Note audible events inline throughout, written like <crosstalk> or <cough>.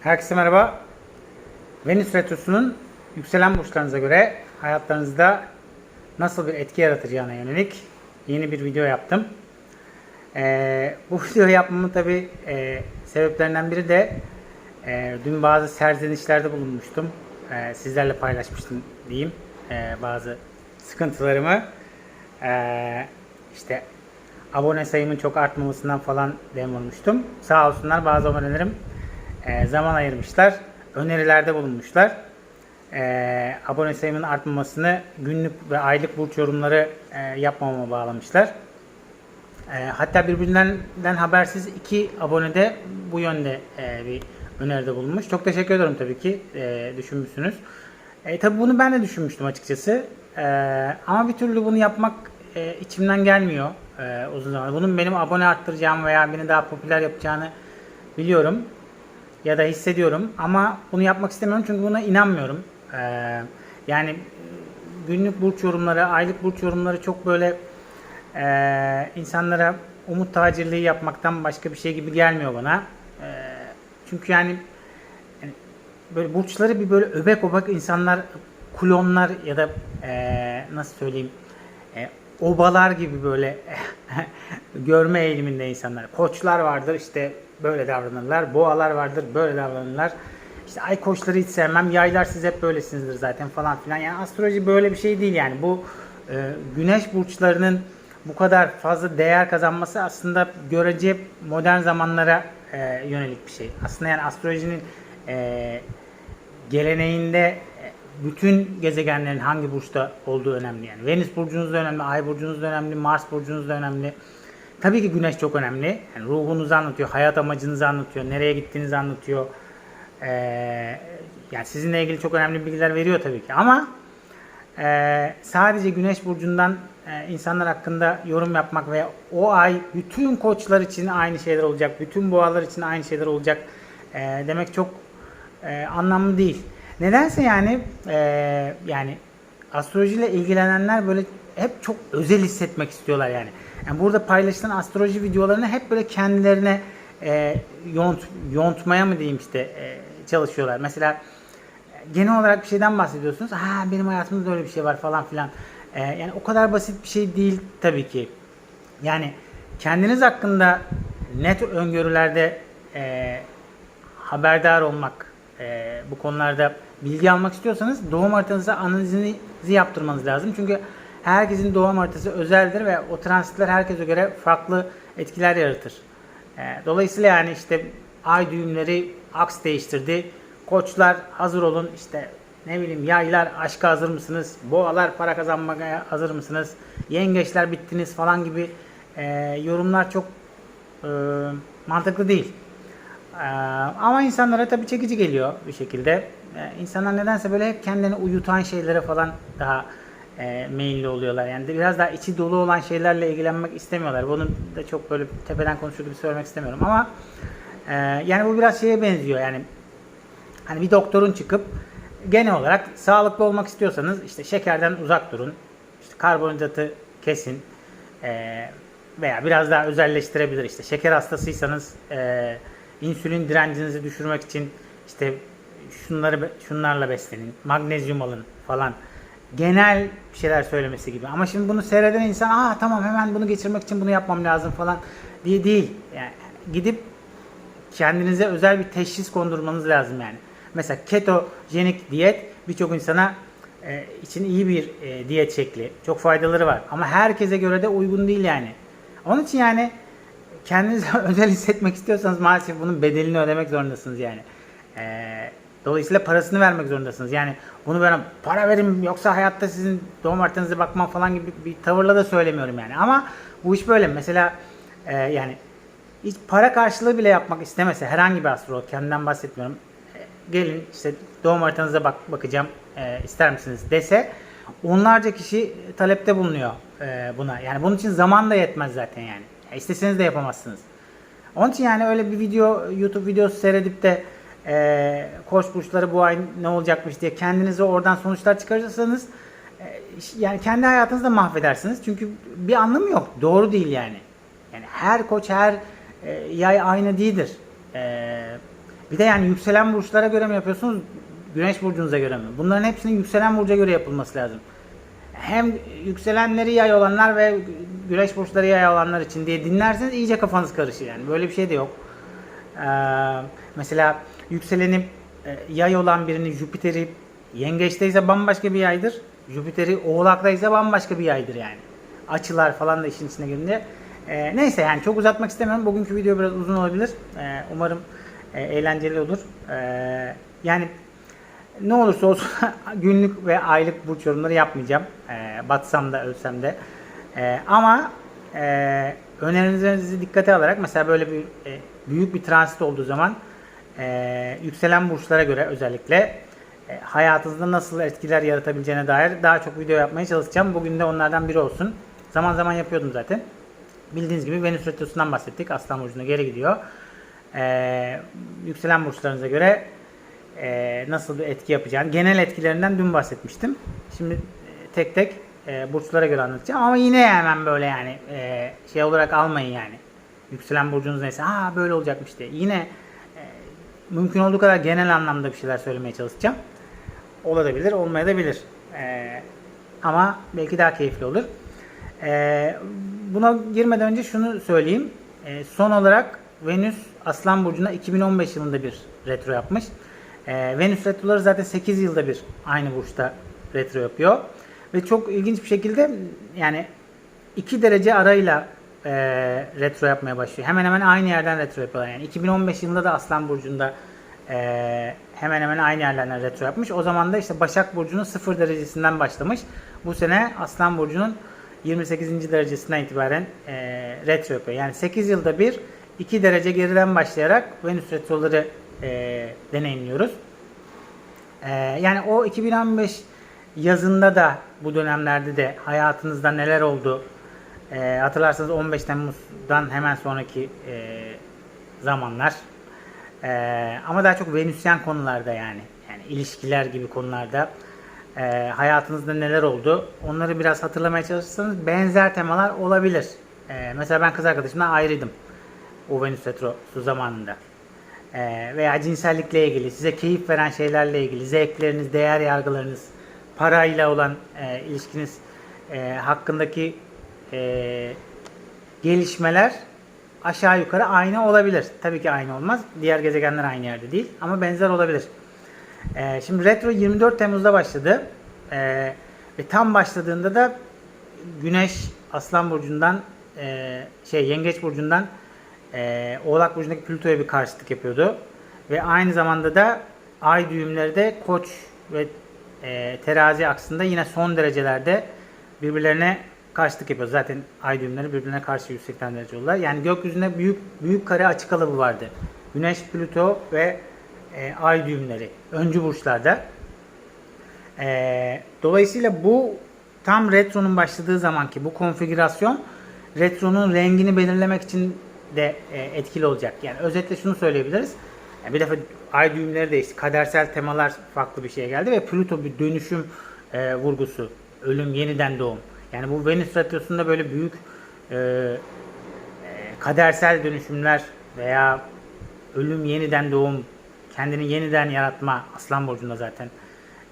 Herkese merhaba. Venüs Retrosu'nun yükselen burçlarınıza göre hayatlarınızda nasıl bir etki yaratacağına yönelik yeni bir video yaptım. Ee, bu <laughs> videoyu yapmamın tabi sebeplerinden biri de e, dün bazı serzenişlerde bulunmuştum. E, sizlerle paylaşmıştım diyeyim e, bazı sıkıntılarımı. E, işte abone sayımın çok artmamasından falan dem vurmuştum. Sağ olsunlar bazı abonelerim e, zaman ayırmışlar. Önerilerde bulunmuşlar. E, abone sayımın artmamasını günlük ve aylık burç yorumları e, yapmamama bağlamışlar. E, hatta birbirinden habersiz iki abone de bu yönde e, bir öneride bulunmuş. Çok teşekkür ederim tabii ki e, düşünmüşsünüz. E, tabii bunu ben de düşünmüştüm açıkçası. E, ama bir türlü bunu yapmak e, içimden gelmiyor e, uzun zaman. Bunun benim abone arttıracağım veya beni daha popüler yapacağını biliyorum ya da hissediyorum ama bunu yapmak istemiyorum çünkü buna inanmıyorum. E, yani günlük burç yorumları, aylık burç yorumları çok böyle e, insanlara umut tacirliği yapmaktan başka bir şey gibi gelmiyor bana. E, çünkü yani, yani böyle burçları bir böyle öbek öbek insanlar, klonlar ya da e, nasıl söyleyeyim e, obalar gibi böyle <laughs> görme eğiliminde insanlar. Koçlar vardır işte böyle davranırlar. Boğalar vardır böyle davranırlar. İşte ay koçları hiç sevmem. Yaylar siz hep böylesinizdir zaten falan filan. Yani astroloji böyle bir şey değil yani. Bu e, güneş burçlarının bu kadar fazla değer kazanması aslında görece modern zamanlara e, yönelik bir şey. Aslında yani astrolojinin e, geleneğinde e, bütün gezegenlerin hangi burçta olduğu önemli. Yani Venüs burcunuz da önemli, Ay burcunuz da önemli, Mars burcunuz da önemli. Tabii ki Güneş çok önemli. Yani ruhunuzu anlatıyor, hayat amacınızı anlatıyor, nereye gittiğinizi anlatıyor. Ee, yani sizinle ilgili çok önemli bilgiler veriyor tabii ki. Ama e, sadece Güneş burcundan e, insanlar hakkında yorum yapmak ve o ay bütün koçlar için aynı şeyler olacak, bütün boğalar için aynı şeyler olacak e, demek çok e, anlamlı değil. Nedense yani e, yani astrolojiyle ilgilenenler böyle hep çok özel hissetmek istiyorlar yani. Yani burada paylaşılan astroloji videolarını hep böyle kendilerine e, yont, yontmaya mı diyeyim işte e, çalışıyorlar. Mesela genel olarak bir şeyden bahsediyorsunuz. Ha benim hayatımda böyle bir şey var falan filan. E, yani o kadar basit bir şey değil tabii ki. Yani kendiniz hakkında net öngörülerde e, haberdar olmak, e, bu konularda bilgi almak istiyorsanız doğum haritanızı analizinizi yaptırmanız lazım. Çünkü herkesin doğum haritası özeldir ve o transitler herkese göre farklı etkiler yaratır. E, dolayısıyla yani işte ay düğümleri aks değiştirdi. Koçlar hazır olun işte ne bileyim yaylar aşka hazır mısınız? Boğalar para kazanmaya hazır mısınız? Yengeçler bittiniz falan gibi e, yorumlar çok e, mantıklı değil. E, ama insanlara tabii çekici geliyor bir şekilde. E, insanlar nedense böyle hep kendini uyutan şeylere falan daha e, meyilli oluyorlar. Yani biraz daha içi dolu olan şeylerle ilgilenmek istemiyorlar. Bunu da çok böyle tepeden konuşur gibi söylemek istemiyorum ama e, yani bu biraz şeye benziyor. Yani hani bir doktorun çıkıp genel olarak sağlıklı olmak istiyorsanız işte şekerden uzak durun. İşte karbonhidratı kesin. E, veya biraz daha özelleştirebilir. İşte şeker hastasıysanız e, insülin direncinizi düşürmek için işte şunları şunlarla beslenin. Magnezyum alın falan genel bir şeyler söylemesi gibi. Ama şimdi bunu seyreden insan aa tamam hemen bunu geçirmek için bunu yapmam lazım falan diye değil. Yani gidip kendinize özel bir teşhis kondurmanız lazım yani. Mesela ketojenik diyet birçok insana e, için iyi bir e, diyet şekli. Çok faydaları var. Ama herkese göre de uygun değil yani. Onun için yani kendinize <laughs> özel hissetmek istiyorsanız maalesef bunun bedelini ödemek zorundasınız yani. Eee Dolayısıyla parasını vermek zorundasınız. Yani bunu ben para verin yoksa hayatta sizin doğum haritanıza bakmam falan gibi bir tavırla da söylemiyorum yani. Ama bu iş böyle. Mesela e, yani hiç para karşılığı bile yapmak istemese herhangi bir astrolog kendinden bahsetmiyorum. E, gelin işte doğum haritanıza bak bakacağım e, ister misiniz dese onlarca kişi talepte bulunuyor e, buna. Yani bunun için zaman da yetmez zaten yani. Ya isteseniz de yapamazsınız. Onun için yani öyle bir video YouTube videosu seyredip de e, koç burçları bu ay ne olacakmış diye kendinize oradan sonuçlar çıkarırsanız e, yani kendi hayatınızı da mahvedersiniz. Çünkü bir anlamı yok. Doğru değil yani. Yani her koç her e, yay aynı değildir. E, Bir de yani yükselen burçlara göre mi yapıyorsunuz? Güneş burcunuza göre mi? Bunların hepsinin yükselen burca göre yapılması lazım. Hem yükselenleri yay olanlar ve güneş burçları yay olanlar için diye dinlerseniz iyice kafanız karışır yani. Böyle bir şey de yok. Ee, mesela yükseleni e, yay olan birini Jüpiter'i yengeçteyse bambaşka bir yaydır. Jüpiter'i oğlaktaysa bambaşka bir yaydır yani. Açılar falan da işin içine girince. Ee, neyse yani çok uzatmak istemiyorum. Bugünkü video biraz uzun olabilir. Ee, umarım e, eğlenceli olur. Yani ne olursa olsun <laughs> günlük ve aylık burç yorumları yapmayacağım. Ee, batsam da ölsem de. Ama e, önerilerinizi dikkate alarak mesela böyle bir e, büyük bir transit olduğu zaman e, yükselen burçlara göre özellikle e, hayatınızda nasıl etkiler yaratabileceğine dair daha çok video yapmaya çalışacağım. Bugün de onlardan biri olsun. Zaman zaman yapıyordum zaten. Bildiğiniz gibi Venüs Retrosu'ndan bahsettik. Aslan Burcu'na geri gidiyor. Ee, yükselen burçlarınıza göre e, nasıl bir etki yapacağını, genel etkilerinden dün bahsetmiştim. Şimdi e, tek tek e, burçlara göre anlatacağım ama yine hemen böyle yani e, şey olarak almayın yani. Yükselen burcunuz neyse, ha böyle olacakmış diye. Yine e, mümkün olduğu kadar genel anlamda bir şeyler söylemeye çalışacağım. Olabilir, olmayabilir. E, ama belki daha keyifli olur. E, buna girmeden önce şunu söyleyeyim. E, son olarak Venüs Aslan Burcu'na 2015 yılında bir retro yapmış. E, Venüs retroları zaten 8 yılda bir aynı burçta retro yapıyor. Ve çok ilginç bir şekilde yani 2 derece arayla e, retro yapmaya başlıyor. Hemen hemen aynı yerden retro yapıyorlar. Yani 2015 yılında da Aslan Burcu'nda e, hemen hemen aynı yerlerden retro yapmış. O zaman da işte Başak Burcu'nun 0 derecesinden başlamış. Bu sene Aslan Burcu'nun 28. derecesinden itibaren e, retro yapıyor. Yani 8 yılda bir 2 derece geriden başlayarak Venüs retroları e, deneyimliyoruz. E, yani o 2015 yazında da bu dönemlerde de hayatınızda neler oldu? E, hatırlarsanız 15 Temmuz'dan hemen sonraki e, zamanlar. E, ama daha çok Venüsyen konularda yani. Yani ilişkiler gibi konularda e, hayatınızda neler oldu? Onları biraz hatırlamaya çalışırsanız benzer temalar olabilir. E, mesela ben kız arkadaşımla ayrıydım. O Venüs Retrosu zamanında. E, veya cinsellikle ilgili, size keyif veren şeylerle ilgili, zevkleriniz, değer yargılarınız, parayla olan e, ilişkiniz e, hakkındaki e, gelişmeler aşağı yukarı aynı olabilir. Tabii ki aynı olmaz. Diğer gezegenler aynı yerde değil ama benzer olabilir. E, şimdi retro 24 Temmuz'da başladı. E, ve tam başladığında da Güneş Aslan Burcu'ndan e, şey Yengeç Burcu'ndan e, Oğlak Burcu'ndaki Plüto'ya bir karşıtlık yapıyordu. Ve aynı zamanda da ay düğümleri de Koç ve e, Terazi aksında yine son derecelerde birbirlerine karşıtlık yapıyor. Zaten ay düğümleri birbirine karşı 180 derece oldular. Yani gökyüzünde büyük büyük kare açık alanı vardı. Güneş, Plüto ve e, ay düğümleri öncü burçlarda. E, dolayısıyla bu tam retronun başladığı zamanki bu konfigürasyon retronun rengini belirlemek için de e, etkili olacak. Yani özetle şunu söyleyebiliriz. Yani bir defa ay düğümleri değişti. Kadersel temalar farklı bir şeye geldi ve Plüto bir dönüşüm e, vurgusu. Ölüm, yeniden doğum. Yani bu Venüs retrosunda böyle büyük e, kadersel dönüşümler veya ölüm, yeniden doğum, kendini yeniden yaratma Aslan Burcu'nda zaten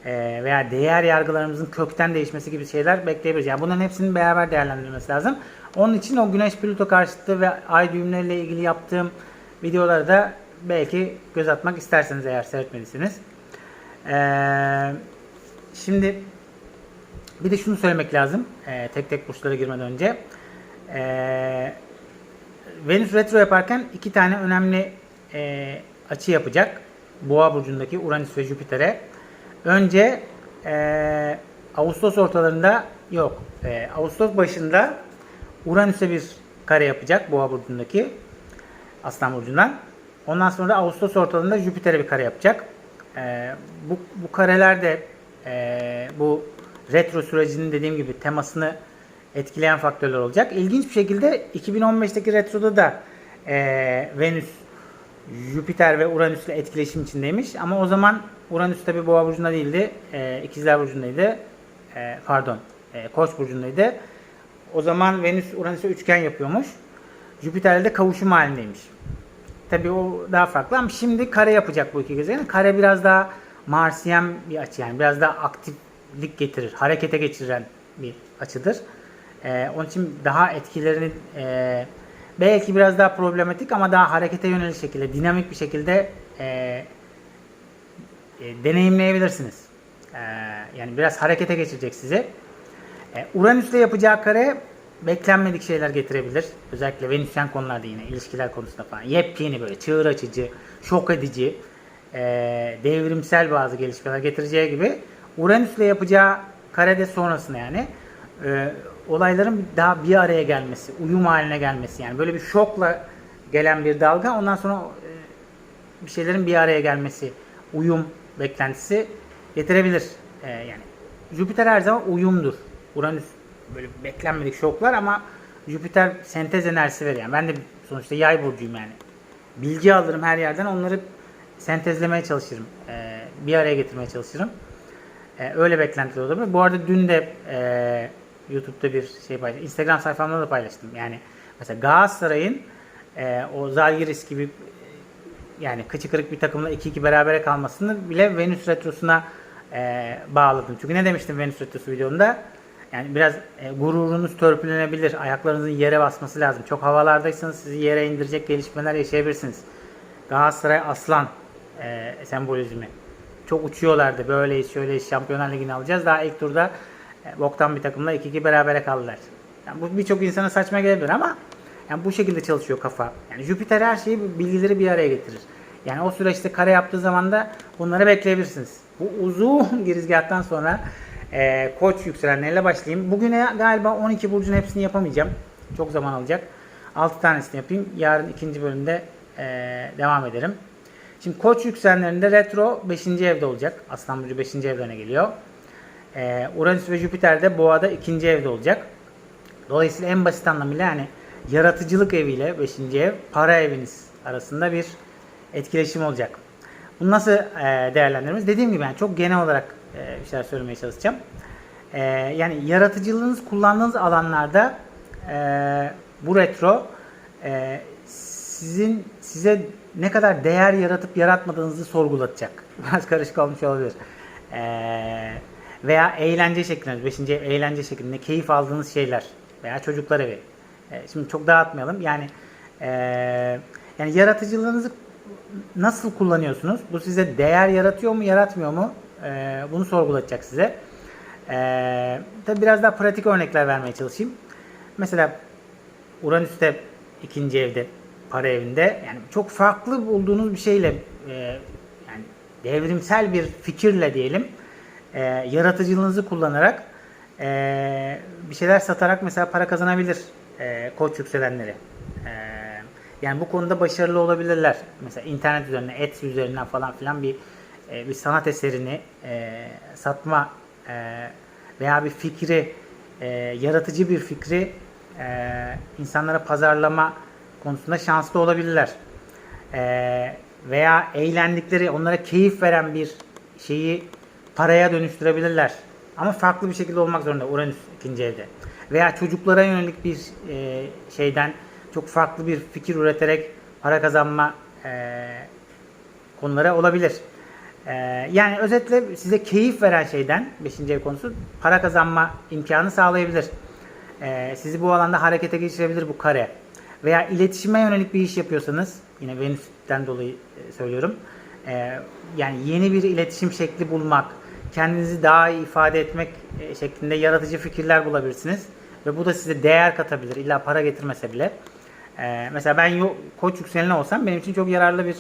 e, veya değer yargılarımızın kökten değişmesi gibi şeyler bekleyebiliriz. Yani bunların hepsinin beraber değerlendirilmesi lazım. Onun için o Güneş Plüto karşıtı ve ay düğümleriyle ilgili yaptığım videoları da belki göz atmak isterseniz eğer seyretmediyseniz. Ee, şimdi bir de şunu söylemek lazım. Ee, tek tek burçlara girmeden önce. Ee, Venüs retro yaparken iki tane önemli e, açı yapacak. Boğa burcundaki Uranüs ve Jüpiter'e. Önce e, Ağustos ortalarında yok. E, Ağustos başında Uranüs'e bir kare yapacak Boğa burcundaki Aslan burcundan. Ondan sonra Ağustos ortalarında Jüpiter'e bir kare yapacak. E, bu, bu kareler de e, bu retro sürecinin dediğim gibi temasını etkileyen faktörler olacak. İlginç bir şekilde 2015'teki retroda da e, Venüs, Jüpiter ve Uranüs ile etkileşim içindeymiş. Ama o zaman Uranüs tabi Boğa burcunda değildi. E, İkizler burcundaydı. E, pardon. E, Koç burcundaydı. O zaman Venüs Uranüs'e üçgen yapıyormuş. Jüpiter'le de kavuşum halindeymiş. tabii o daha farklı ama şimdi kare yapacak bu iki gezegen. Kare biraz daha Marsiyen bir açı yani biraz daha aktiflik getirir, harekete geçiren bir açıdır. Ee, onun için daha etkilerini e, belki biraz daha problematik ama daha harekete yönelik şekilde, dinamik bir şekilde e, e, deneyimleyebilirsiniz. E, yani biraz harekete geçirecek sizi. E, Uranüs'le yapacağı kare beklenmedik şeyler getirebilir. Özellikle Venüsyen konularda yine ilişkiler konusunda falan. Yepyeni böyle çığır açıcı, şok edici, e, devrimsel bazı gelişmeler getireceği gibi Uranüs'le yapacağı karede sonrasında yani e, olayların daha bir araya gelmesi, uyum haline gelmesi yani böyle bir şokla gelen bir dalga ondan sonra e, bir şeylerin bir araya gelmesi, uyum beklentisi getirebilir. E, yani Jüpiter her zaman uyumdur. Uranüs böyle beklenmedik şoklar ama Jüpiter sentez enerjisi veriyor. Yani ben de sonuçta yay burcuyum yani. Bilgi alırım her yerden onları sentezlemeye çalışırım. E, bir araya getirmeye çalışırım. E, öyle beklentiler olabilir. Bu arada dün de e, YouTube'da bir şey paylaştım. Instagram sayfamda da paylaştım. Yani mesela Galatasaray'ın e, o Zalgiris gibi yani kıçı kırık bir takımla 2-2 berabere kalmasını bile Venüs Retrosu'na e, bağladım. Çünkü ne demiştim Venüs Retrosu videomda? Yani biraz e, gururunuz törpülenebilir. Ayaklarınızın yere basması lazım. Çok havalardaysanız sizi yere indirecek gelişmeler yaşayabilirsiniz. Galatasaray aslan e, sembolizmi. Çok uçuyorlardı. Böyleyiz, şöyleyiz, Şampiyonlar Ligi'ni alacağız. Daha ilk turda e, boktan bir takımla 2-2 berabere kaldılar. Yani bu birçok insana saçma gelebilir ama yani bu şekilde çalışıyor kafa. Yani Jüpiter her şeyi bilgileri bir araya getirir. Yani o süreçte kare yaptığı zaman da bunları bekleyebilirsiniz. Bu uzun <laughs> girizgahtan sonra e, koç yükselenlerle başlayayım. Bugüne galiba 12 burcun hepsini yapamayacağım. Çok zaman alacak. 6 tanesini yapayım. Yarın ikinci bölümde e, devam ederim. Şimdi koç yükselenlerinde retro 5. evde olacak. Aslan burcu 5. evlerine geliyor. E, Uranüs ve Jüpiter de boğada 2. evde olacak. Dolayısıyla en basit anlamıyla yani yaratıcılık eviyle 5. ev para eviniz arasında bir etkileşim olacak. Bunu nasıl e, değerlendiririz? Dediğim gibi yani çok genel olarak e, bir şeyler söylemeye çalışacağım. E, yani yaratıcılığınız kullandığınız alanlarda e, bu retro e, sizin size ne kadar değer yaratıp yaratmadığınızı sorgulatacak. <laughs> Biraz karışık olmuş olabilir. E, veya eğlence şeklinde, 5. ev eğlence şeklinde keyif aldığınız şeyler veya çocuklar evi. E, şimdi çok dağıtmayalım. Yani e, yani yaratıcılığınızı nasıl kullanıyorsunuz? Bu size değer yaratıyor mu, yaratmıyor mu? E, bunu sorgulatacak size. E, tabii biraz daha pratik örnekler vermeye çalışayım. Mesela Uranüs'te ikinci evde, para evinde yani çok farklı bulduğunuz bir şeyle e, yani devrimsel bir fikirle diyelim e, yaratıcılığınızı kullanarak e, bir şeyler satarak mesela para kazanabilir e, koç yükselenleri. E, yani bu konuda başarılı olabilirler. Mesela internet üzerinden, Etsy üzerinden falan filan bir e, bir sanat eserini e, satma e, veya bir fikri, e, yaratıcı bir fikri e, insanlara pazarlama konusunda şanslı olabilirler. E, veya eğlendikleri, onlara keyif veren bir şeyi paraya dönüştürebilirler. Ama farklı bir şekilde olmak zorunda Uranüs ikinci evde. Veya çocuklara yönelik bir e, şeyden çok farklı bir fikir üreterek para kazanma e, konuları olabilir. E, yani özetle size keyif veren şeyden 5. ev konusu para kazanma imkanı sağlayabilir. E, sizi bu alanda harekete geçirebilir bu kare. Veya iletişime yönelik bir iş yapıyorsanız yine Venüs'ten dolayı e, söylüyorum. E, yani yeni bir iletişim şekli bulmak, kendinizi daha iyi ifade etmek e, şeklinde yaratıcı fikirler bulabilirsiniz. Ve bu da size değer katabilir. İlla para getirmese bile. Mesela ben koç yükseleni olsam benim için çok yararlı bir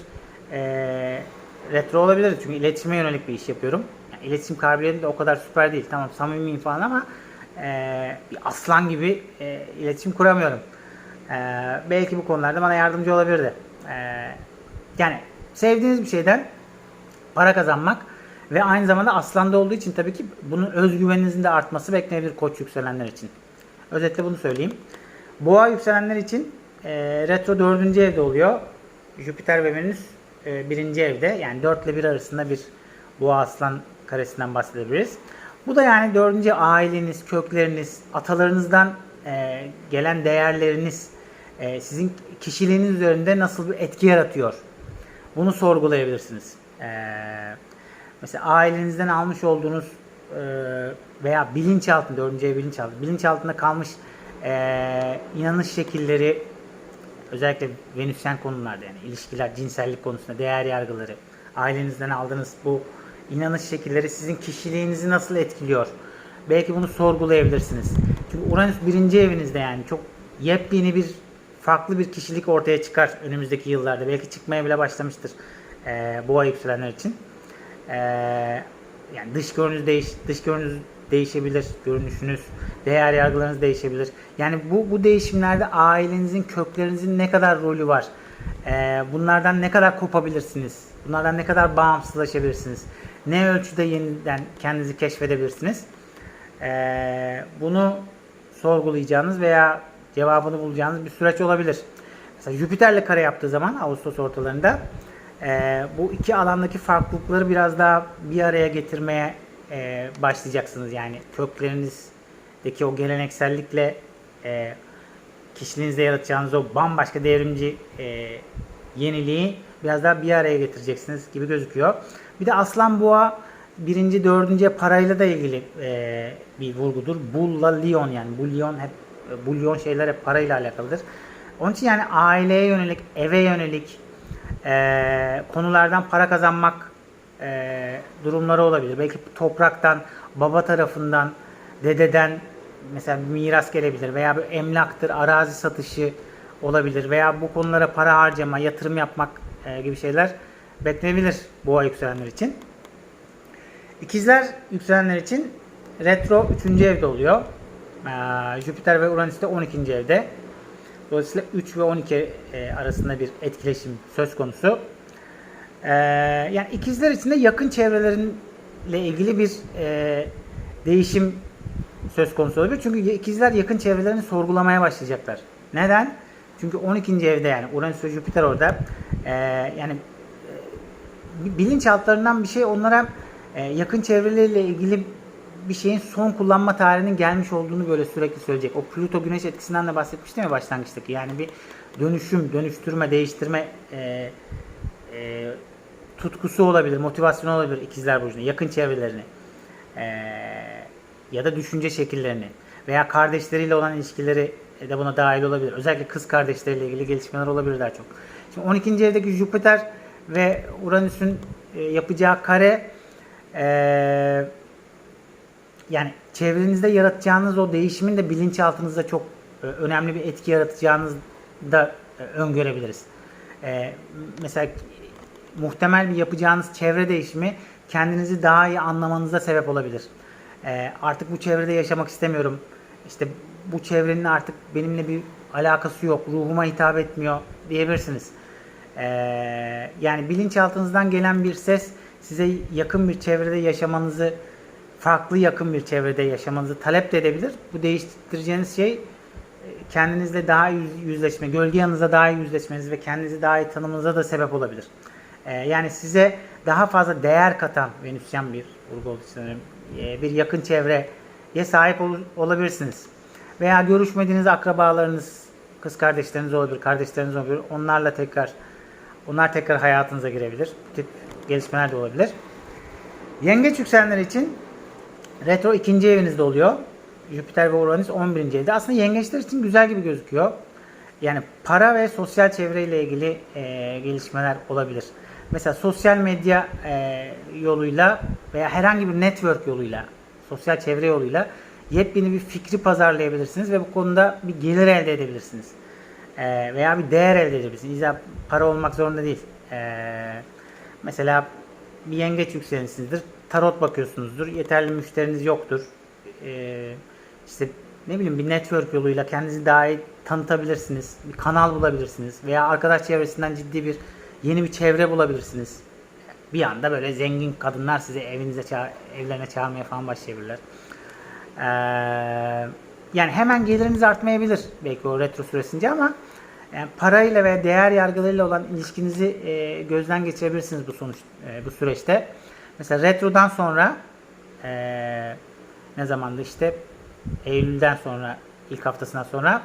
retro olabilir. Çünkü iletişime yönelik bir iş yapıyorum. Yani iletişim kabiliyeti de o kadar süper değil. Tamam samimiyim falan ama bir aslan gibi iletişim kuramıyorum. E, belki bu konularda bana yardımcı olabilirdi. E, yani sevdiğiniz bir şeyden para kazanmak ve aynı zamanda aslanda olduğu için tabii ki bunun özgüveninizin de artması beklenebilir koç yükselenler için. Özetle bunu söyleyeyim. Boğa yükselenler için e, retro 4. evde oluyor. Jüpiter ve Venüs e, 1. evde. Yani 4 ile 1 arasında bir boğa aslan karesinden bahsedebiliriz. Bu da yani 4. aileniz, kökleriniz, atalarınızdan e, gelen değerleriniz e, sizin kişiliğiniz üzerinde nasıl bir etki yaratıyor? Bunu sorgulayabilirsiniz. E, mesela ailenizden almış olduğunuz e, veya bilinçaltında, ev bilinçaltı, bilinçaltında kalmış e, inanış şekilleri özellikle venüsyen konularda yani ilişkiler, cinsellik konusunda değer yargıları, ailenizden aldığınız bu inanış şekilleri sizin kişiliğinizi nasıl etkiliyor? Belki bunu sorgulayabilirsiniz. Çünkü Uranüs birinci evinizde yani çok yepyeni bir farklı bir kişilik ortaya çıkar önümüzdeki yıllarda. Belki çıkmaya bile başlamıştır eee boğa yükselenler için. Eee, yani dış görünüş değiş dış görünüş değişebilir, görünüşünüz, değer yargılarınız değişebilir. Yani bu bu değişimlerde ailenizin, köklerinizin ne kadar rolü var? Eee, bunlardan ne kadar kopabilirsiniz? Bunlardan ne kadar bağımsızlaşabilirsiniz? Ne ölçüde yeniden kendinizi keşfedebilirsiniz? Eee, bunu sorgulayacağınız veya cevabını bulacağınız bir süreç olabilir. Mesela Jüpiter'le kare yaptığı zaman Ağustos ortalarında eee, bu iki alandaki farklılıkları biraz daha bir araya getirmeye eee, başlayacaksınız. Yani köklerinizdeki o geleneksellikle eee kişiliğinizde yaratacağınız o bambaşka devrimci eee, yeniliği biraz daha bir araya getireceksiniz gibi gözüküyor. Bir de Aslan Boğa birinci, dördüncü parayla da ilgili eee, bir vurgudur. Bull'la Lion yani bullion hep bullion şeyler hep parayla alakalıdır. Onun için yani aileye yönelik, eve yönelik eee, konulardan para kazanmak eee, durumları olabilir. Belki topraktan, baba tarafından, dededen mesela bir miras gelebilir veya bir emlaktır, arazi satışı olabilir veya bu konulara para harcama, yatırım yapmak eee, gibi şeyler beklenebilir boğa yükselenler için. İkizler yükselenler için retro 3. evde oluyor. Ee, Jüpiter ve Uranüs de 12. evde. Dolayısıyla 3 ve 12 e, arasında bir etkileşim söz konusu. Ee, yani ikizler için de yakın çevrelerinle ilgili bir e, değişim söz konusu olabilir. Çünkü ikizler yakın çevrelerini sorgulamaya başlayacaklar. Neden? Çünkü 12. evde yani Uranüs ve Jüpiter orada. Ee, yani e, bilinçaltlarından bir şey onlara e, yakın çevreleriyle ilgili bir şeyin son kullanma tarihinin gelmiş olduğunu böyle sürekli söyleyecek. O Plüto Güneş etkisinden de bahsetmiştim ya başlangıçtaki. Yani bir dönüşüm, dönüştürme, değiştirme e, e, tutkusu olabilir, motivasyonu olabilir ikizler burcunda. Yakın çevrelerini e, ya da düşünce şekillerini veya kardeşleriyle olan ilişkileri de buna dahil olabilir. Özellikle kız kardeşleriyle ilgili gelişmeler olabilir daha çok. Şimdi 12. evdeki Jüpiter ve Uranüs'ün e, yapacağı kare eee yani çevrenizde yaratacağınız o değişimin de bilinçaltınızda çok e, önemli bir etki yaratacağınız da e, öngörebiliriz. E, mesela muhtemel bir yapacağınız çevre değişimi kendinizi daha iyi anlamanıza sebep olabilir. Artık bu çevrede yaşamak istemiyorum. İşte bu çevrenin artık benimle bir alakası yok, ruhuma hitap etmiyor diyebilirsiniz. E, yani bilinçaltınızdan gelen bir ses size yakın bir çevrede yaşamanızı farklı yakın bir çevrede yaşamanızı talep de edebilir. Bu değiştireceğiniz şey e, kendinizle daha yüz, yüzleşme, gölge yanınıza daha iyi yüzleşmeniz ve kendinizi daha iyi tanımanıza da sebep olabilir. Ee, yani size daha fazla değer katan Venüsyen bir vurgu oldu sanırım. Ee, bir yakın çevreye sahip ol, olabilirsiniz. Veya görüşmediğiniz akrabalarınız, kız kardeşleriniz olabilir, kardeşleriniz olabilir. Onlarla tekrar onlar tekrar hayatınıza girebilir. Gelişmeler de olabilir. Yengeç yükselenler için Retro ikinci evinizde oluyor. Jüpiter ve Uranüs 11. evde. Aslında yengeçler için güzel gibi gözüküyor. Yani para ve sosyal çevreyle ilgili e, gelişmeler olabilir. Mesela sosyal medya e, yoluyla veya herhangi bir network yoluyla, sosyal çevre yoluyla yepyeni bir fikri pazarlayabilirsiniz ve bu konuda bir gelir elde edebilirsiniz. E, veya bir değer elde edebilirsiniz. İlla para olmak zorunda değil. E, mesela bir yengeç yükseleninizdir tarot bakıyorsunuzdur. Yeterli müşteriniz yoktur. Ee, işte ne bileyim bir network yoluyla kendinizi daha iyi tanıtabilirsiniz. Bir kanal bulabilirsiniz. Veya arkadaş çevresinden ciddi bir yeni bir çevre bulabilirsiniz. Bir anda böyle zengin kadınlar sizi evinize ça evlerine çağırmaya falan başlayabilirler. Ee, yani hemen geliriniz artmayabilir belki o retro süresince ama yani parayla ve değer yargılarıyla olan ilişkinizi e, gözden geçirebilirsiniz bu sonuç e, bu süreçte. Mesela retrodan sonra ee, ne zamandı işte Eylül'den sonra ilk haftasından sonra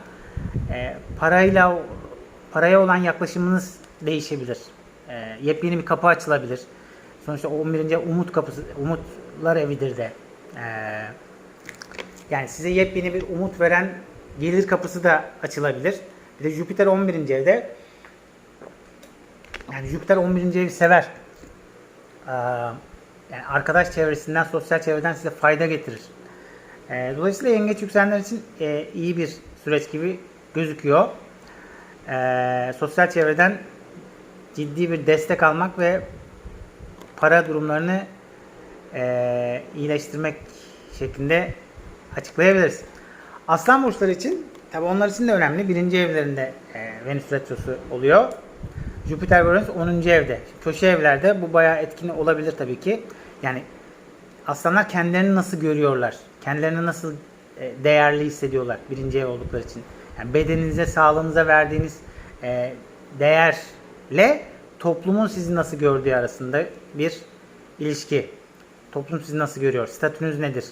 e, parayla paraya olan yaklaşımınız değişebilir. E, yepyeni bir kapı açılabilir. Sonuçta 11. ev umut kapısı, umutlar evidir de. E, yani size yepyeni bir umut veren gelir kapısı da açılabilir. Bir de Jüpiter 11. evde. Yani Jüpiter 11. evi sever. Ee, yani arkadaş çevresinden, sosyal çevreden size fayda getirir. Ee, dolayısıyla yengeç yükselenler için e, iyi bir süreç gibi gözüküyor. Ee, sosyal çevreden ciddi bir destek almak ve para durumlarını e, iyileştirmek şeklinde açıklayabiliriz. Aslan burçları için tabi onlar için de önemli. Birinci evlerinde e, Venüs retrosu oluyor. Jüpiter ve Venüs 10. evde. Köşe evlerde bu bayağı etkin olabilir tabii ki. Yani aslanlar kendilerini nasıl görüyorlar? Kendilerini nasıl e, değerli hissediyorlar birinci ev oldukları için? Yani bedeninize, sağlığınıza verdiğiniz e, değerle toplumun sizi nasıl gördüğü arasında bir ilişki. Toplum sizi nasıl görüyor? Statünüz nedir?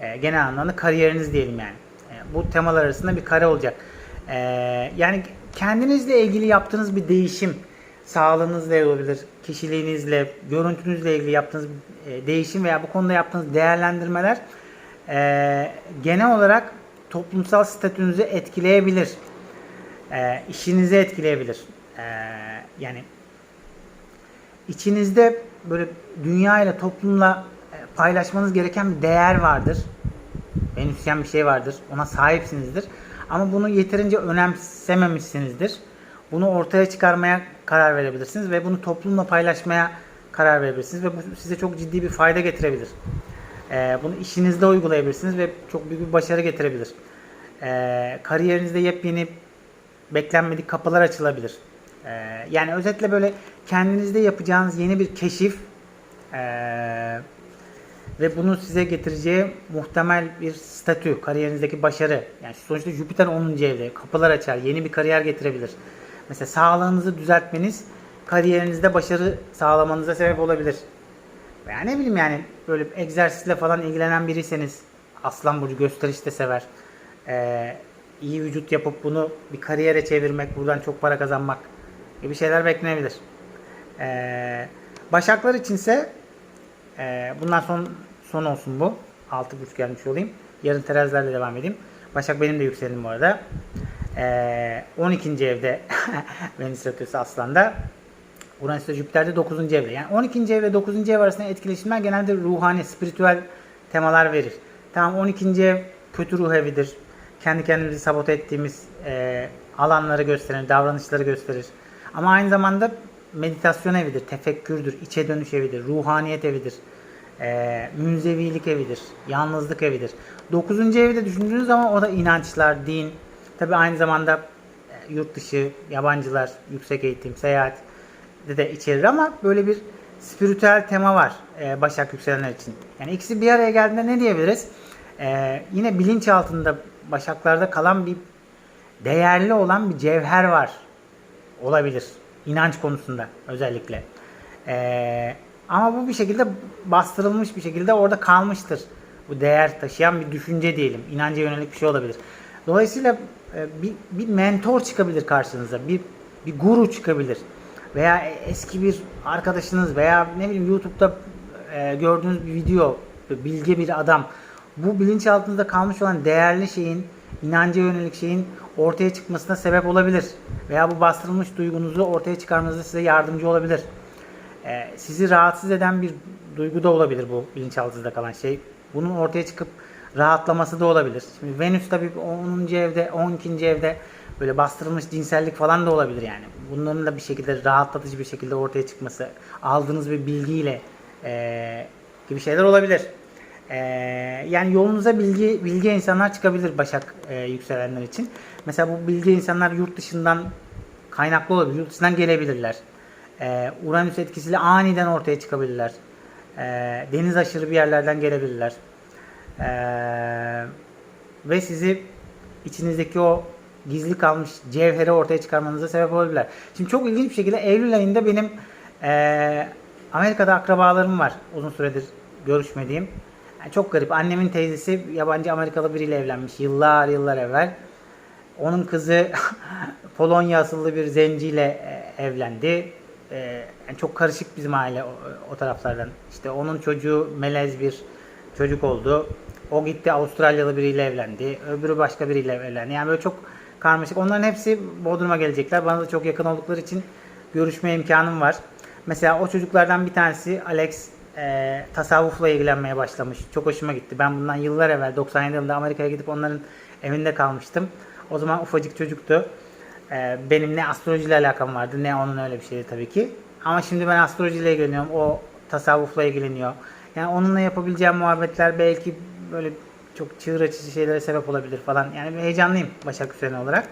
E, genel anlamda kariyeriniz diyelim yani. Bu temalar arasında bir kare olacak. Yani kendinizle ilgili yaptığınız bir değişim, sağlığınızla olabilir, kişiliğinizle, görüntünüzle ilgili yaptığınız e, değişim veya bu konuda yaptığınız değerlendirmeler e, genel olarak toplumsal statünüzü etkileyebilir. E, işinizi etkileyebilir. E, yani içinizde böyle dünya ile toplumla e, paylaşmanız gereken bir değer vardır. Venüsyen bir şey vardır. Ona sahipsinizdir. Ama bunu yeterince önemsememişsinizdir. Bunu ortaya çıkarmaya karar verebilirsiniz ve bunu toplumla paylaşmaya karar verebilirsiniz ve bu size çok ciddi bir fayda getirebilir. Ee, bunu işinizde uygulayabilirsiniz ve çok büyük bir başarı getirebilir. Ee, kariyerinizde yepyeni beklenmedik kapılar açılabilir. Ee, yani özetle böyle kendinizde yapacağınız yeni bir keşif ee, ve bunu size getireceği muhtemel bir statü, kariyerinizdeki başarı. Yani sonuçta Jüpiter 10. evde kapılar açar, yeni bir kariyer getirebilir. Mesela sağlığınızı düzeltmeniz kariyerinizde başarı sağlamanıza sebep olabilir. Veya ne bileyim yani böyle egzersizle falan ilgilenen biriyseniz Aslan Burcu gösterişte sever. Ee, iyi vücut yapıp bunu bir kariyere çevirmek, buradan çok para kazanmak gibi şeyler beklenebilir. Ee, Başaklar içinse ee, bundan son son olsun bu. 6 burç gelmiş olayım. Yarın terazilerle devam edeyim. Başak benim de yükselenim bu arada. Ee, 12. evde <laughs> Venüs Retrosu Aslan'da. Uranüs ve Jüpiter'de 9. evde. Yani 12. ev ve 9. ev arasında etkileşimler genelde ruhani, spiritüel temalar verir. Tamam 12. ev kötü ruh evidir. Kendi kendimizi sabote ettiğimiz e, alanları gösterir, davranışları gösterir. Ama aynı zamanda meditasyon evidir, tefekkürdür, içe dönüş evidir, ruhaniyet evidir, e, münzevilik evidir, yalnızlık evidir. Dokuzuncu evi de düşündüğünüz zaman o da inançlar, din, tabi aynı zamanda e, yurt dışı, yabancılar, yüksek eğitim, seyahat de, de içerir ama böyle bir spiritüel tema var e, Başak yükselenler için. Yani ikisi bir araya geldiğinde ne diyebiliriz? E, yine bilinç altında Başaklarda kalan bir değerli olan bir cevher var. Olabilir. İnanç konusunda özellikle. Ee, ama bu bir şekilde bastırılmış bir şekilde orada kalmıştır. Bu değer taşıyan bir düşünce diyelim. İnanca yönelik bir şey olabilir. Dolayısıyla e, bir, bir mentor çıkabilir karşınıza. Bir, bir guru çıkabilir. Veya eski bir arkadaşınız veya ne bileyim YouTube'da e, gördüğünüz bir video, bilge bir adam. Bu bilinçaltınızda kalmış olan değerli şeyin, inanca yönelik şeyin ortaya çıkmasına sebep olabilir. Veya bu bastırılmış duygunuzu ortaya çıkarmanızda size yardımcı olabilir. Ee, sizi rahatsız eden bir duygu da olabilir bu bilinçaltınızda kalan şey. Bunun ortaya çıkıp rahatlaması da olabilir. Şimdi Venüs tabii 10. evde, 12. evde böyle bastırılmış cinsellik falan da olabilir yani. Bunların da bir şekilde rahatlatıcı bir şekilde ortaya çıkması, aldığınız bir bilgiyle e, gibi şeyler olabilir. Ee, yani yolunuza bilgi bilgi insanlar çıkabilir Başak e, yükselenler için. Mesela bu bilgi insanlar yurt dışından kaynaklı olabilir. Yurt dışından gelebilirler. Ee, Uranüs etkisiyle aniden ortaya çıkabilirler. Ee, deniz aşırı bir yerlerden gelebilirler. Ee, ve sizi içinizdeki o gizli kalmış cevheri ortaya çıkarmanıza sebep olabilirler. Şimdi çok ilginç bir şekilde Eylül ayında benim e, Amerika'da akrabalarım var. Uzun süredir görüşmediğim. Yani çok garip. Annemin teyzesi yabancı Amerikalı biriyle evlenmiş. Yıllar yıllar evvel. Onun kızı <laughs> Polonya asıllı bir zenciyle e, evlendi. E, yani çok karışık bizim aile o, o taraflardan. İşte onun çocuğu melez bir çocuk oldu. O gitti Avustralyalı biriyle evlendi. Öbürü başka biriyle evlendi. Yani böyle çok karmaşık. Onların hepsi Bodrum'a gelecekler. Bana da çok yakın oldukları için görüşme imkanım var. Mesela o çocuklardan bir tanesi Alex e, tasavvufla ilgilenmeye başlamış. Çok hoşuma gitti. Ben bundan yıllar evvel 97 yılında Amerika'ya gidip onların evinde kalmıştım. O zaman ufacık çocuktu. E, benim ne astrolojiyle alakam vardı ne onun öyle bir şeydi tabii ki. Ama şimdi ben astrolojiyle ilgileniyorum. O tasavvufla ilgileniyor. Yani onunla yapabileceğim muhabbetler belki böyle çok çığır açıcı şeylere sebep olabilir falan. Yani heyecanlıyım Başak Hüseyin olarak.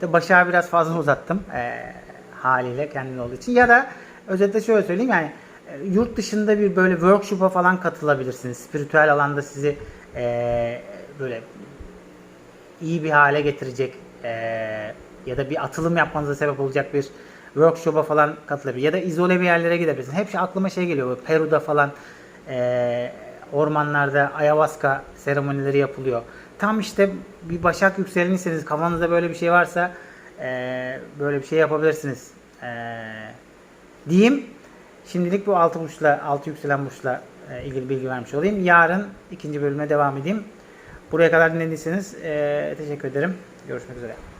De Başak'ı biraz fazla uzattım e, haliyle kendin olduğu için. Ya da özetle şöyle söyleyeyim yani e, yurt dışında bir böyle workshop'a falan katılabilirsiniz. Spiritüel alanda sizi e, böyle iyi bir hale getirecek e, ya da bir atılım yapmanıza sebep olacak bir workshop'a falan katılabilir. Ya da izole bir yerlere gidebilirsin. Hep şey aklıma şey geliyor. Peru'da falan e, ormanlarda ayahuasca seremonileri yapılıyor. Tam işte bir başak yükseleniyseniz kafanızda böyle bir şey varsa e, böyle bir şey yapabilirsiniz. E, diyeyim. Şimdilik bu altı burçla, altı yükselen burçla e, ilgili bilgi vermiş olayım. Yarın ikinci bölüme devam edeyim. Buraya kadar dinlediyseniz e, teşekkür ederim. Görüşmek üzere.